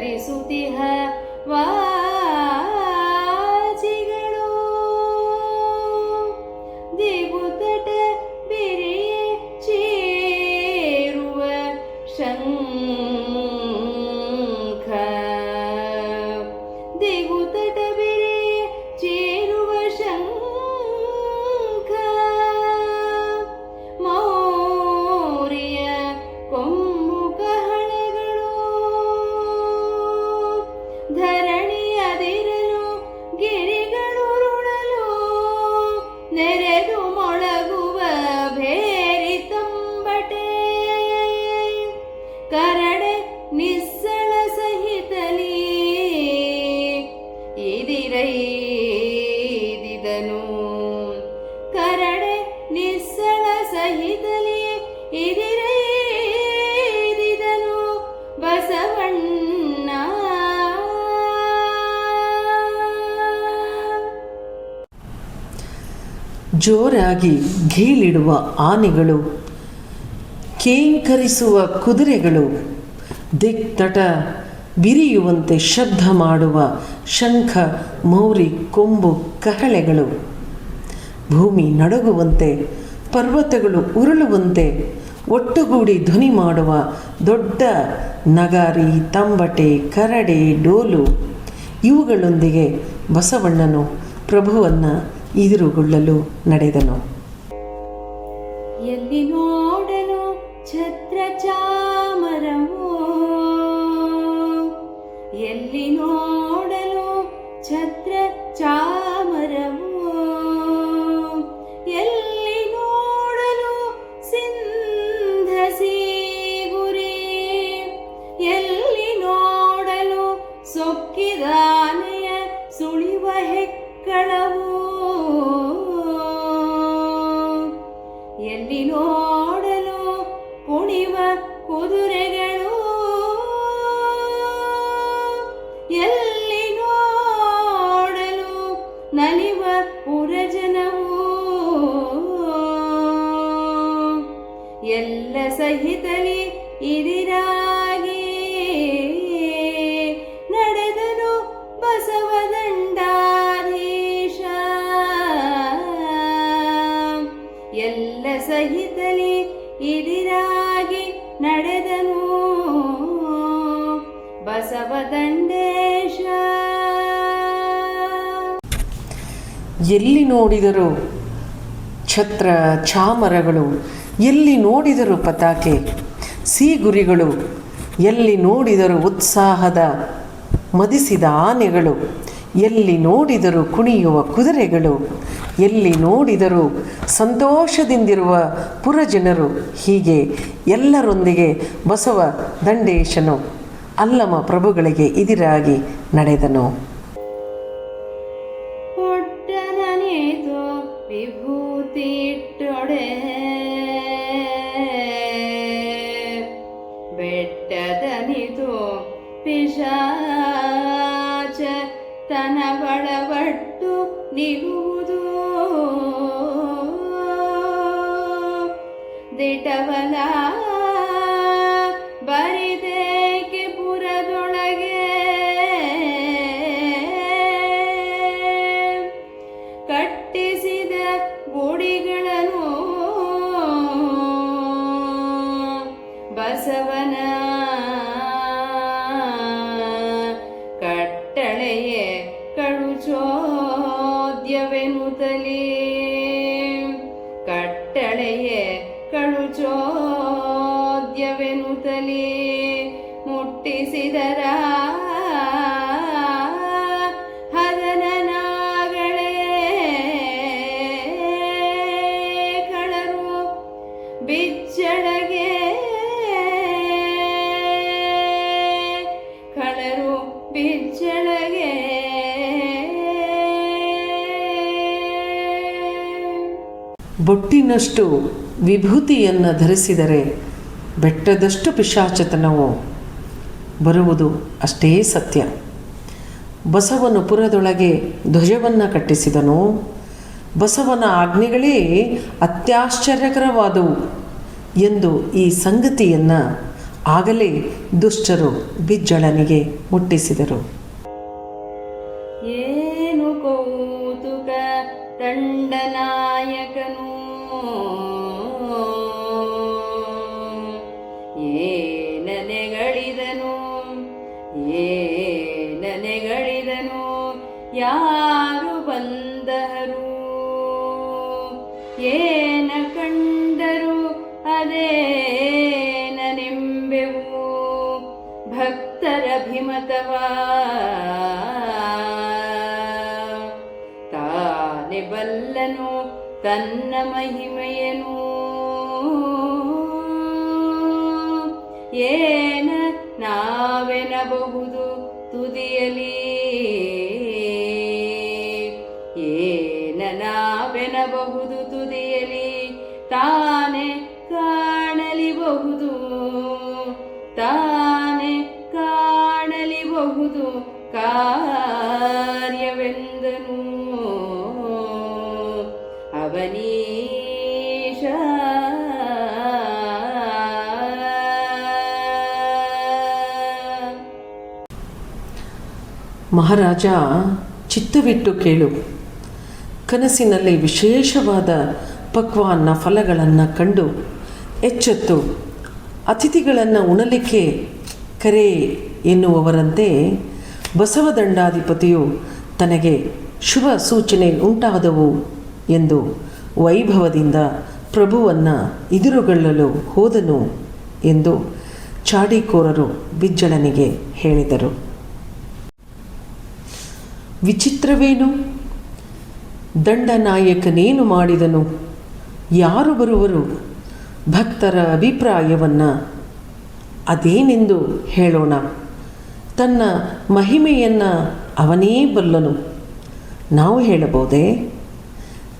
里素第 ಜೋರಾಗಿ ಘೀಲಿಡುವ ಆನೆಗಳು, ಕೇಂಕರಿಸುವ ಕುದುರೆಗಳು, ದಿಕ್ತಟ ಬಿರಿಯುವಂತೆ ಶಬ್ದ ಮಾಡುವ ಶಂಖ, ಮೌರಿ, ಕೊಂಬು, ಕಹಳೆಗಳು. ಭೂಮಿ ನಡುಗುವಂತೆ, ಪರ್ವತಗಳು ಉರುಳುವಂತೆ, ಒಟ್ಟುಗೂಡಿ ಧ್ವನಿ ಮಾಡುವ ದೊಡ್ಡ ನಗಾರಿ, ತಂಬಟೆ, ಕರಡೆ, ಡೋಲು, ಇವುಗಳೊಂದಿಗೆ ಬಸವಣ್ಣನು ಪ್ರಭುವನ್ನು ಎದುರುಗೊಳ್ಳಲು ನಡೆದನು. ಎಲ್ಲಿ ನೋಡಲು ಛತ್ರ ಚಾಮರವೋ ಎಲ್ಲಿ ನೋಡಲು ಛತ್ರ ನಲಿವ ಪುರಜನವು ಎಲ್ಲ ಸಹಿತಲಿ ಇದಿರಾಗಿ ಎಲ್ಲಿ ನೋಡಿದರೂ ಛತ್ರ, ಚಾಮರಗಳು, ಎಲ್ಲಿ ನೋಡಿದರೂ ಪತಾಕೆ, ಸೀಗುರಿಗಳು, ಎಲ್ಲಿ ನೋಡಿದರೂ ಉತ್ಸಾಹದ ಮದಿಸಿದ ಆನೆಗಳು, ಎಲ್ಲಿ ನೋಡಿದರೂ ಕುಣಿಯುವ ಕುದುರೆಗಳು, ಎಲ್ಲಿ ನೋಡಿದರೂ ಸಂತೋಷದಿಂದಿರುವ ಪುರಜನರು, ಹೀಗೆ ಎಲ್ಲರೊಂದಿಗೆ ಬಸವ ದಂಡೇಶನು ಅಲ್ಲಮ ಪ್ರಭುಗಳಿಗೆ ಇದಿರಾಗಿ ನಡೆದನು. ತನ ಬಡವಟ್ಟು ಮುಟ್ಟಿಸಿದರ ಹದನನಾಗಳೇ ಕಳರು ಬಿಚ್ಚಳಗೆ ಕಳರು ಬಿಚ್ಚಳಗೆ ಬೊಟ್ಟಿನಷ್ಟು ವಿಭೂತಿಯನ್ನು ಧರಿಸಿದರೆ ಬೆಟ್ಟದಷ್ಟು ಪಿಶಾಚತನವು? ಬರುವುದು ಅಷ್ಟೇ ಸತ್ಯ. ಬಸವನು ಪುರದೊಳಗೆ ಧ್ವಜವನ್ನು ಕಟ್ಟಿಸಿದನು. ಬಸವನ ಆಜ್ಞೆಗಳೇ ಅತ್ಯಾಶ್ಚರ್ಯಕರವಾದವು ಎಂದು ಈ ಸಂಗತಿಯನ್ನು ಆಗಲೇ ದುಷ್ಟರು ಬಿಜ್ಜಳನಿಗೆ ಮುಟ್ಟಿಸಿದರು. ಏನು ಕೌತುಕ, ದಂಡನಾಯಕನು ಏನನೆಗಳಿದನು ಯಾರು ಬಂದರು ಏನ ಕಂಡರು ಅದೇನೆಂಬೆವು ಭಕ್ತರ ಭಿಮತವಾ. ತಾನೆ ಬಲ್ಲನು ತನ್ನ ಮಹಿಮೆಯನು. ಏನ ನಾವೆನಬಹುದು ತುದಿಯಲಿ ಮಹಾರಾಜ, ಚಿತ್ತವಿಟ್ಟು ಕೇಳು. ಕನಸಿನಲ್ಲಿ ವಿಶೇಷವಾದ ಪಕ್ವಾನ್ನ ಫಲಗಳನ್ನು ಕಂಡು ಎಚ್ಚೆತ್ತು. ಅತಿಥಿಗಳನ್ನು ಉಣಲಿಕ್ಕೆ ಕರೆ ಎನ್ನುವವರಂತೆ ಬಸವದಂಡಾಧಿಪತಿಯು ತನಗೆ ಶುಭ ಸೂಚನೆ ಉಂಟಾದವು ಎಂದು ವೈಭವದಿಂದ ಪ್ರಭುವನ್ನು ಎದುರುಗೊಳ್ಳಲು ಹೋದನು ಎಂದು ಚಾಡಿಕೋರರು ಬಿಜ್ಜಳನಿಗೆ ಹೇಳಿದರು. ವಿಚಿತ್ರವೇನು? ದಂಡನಾಯಕನೇನು ಮಾಡಿದನು? ಯಾರು ಬರುವರು? ಭಕ್ತರ ಅಭಿಪ್ರಾಯವನ್ನು ಅದೇನೆಂದು ಹೇಳೋಣ. ತನ್ನ ಮಹಿಮೆಯನ್ನು ಅವನೇ ಬಲ್ಲನು. ನಾವು ಹೇಳಬಹುದೇ?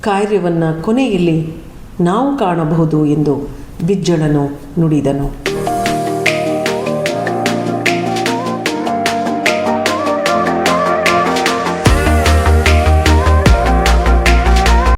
ಕಾರ್ಯವನ್ನು ಕೊನೆಯಲ್ಲಿ ನಾವು ಕಾಣಬಹುದು ಎಂದು ಬಿಜ್ಜಳನು ನುಡಿದನು.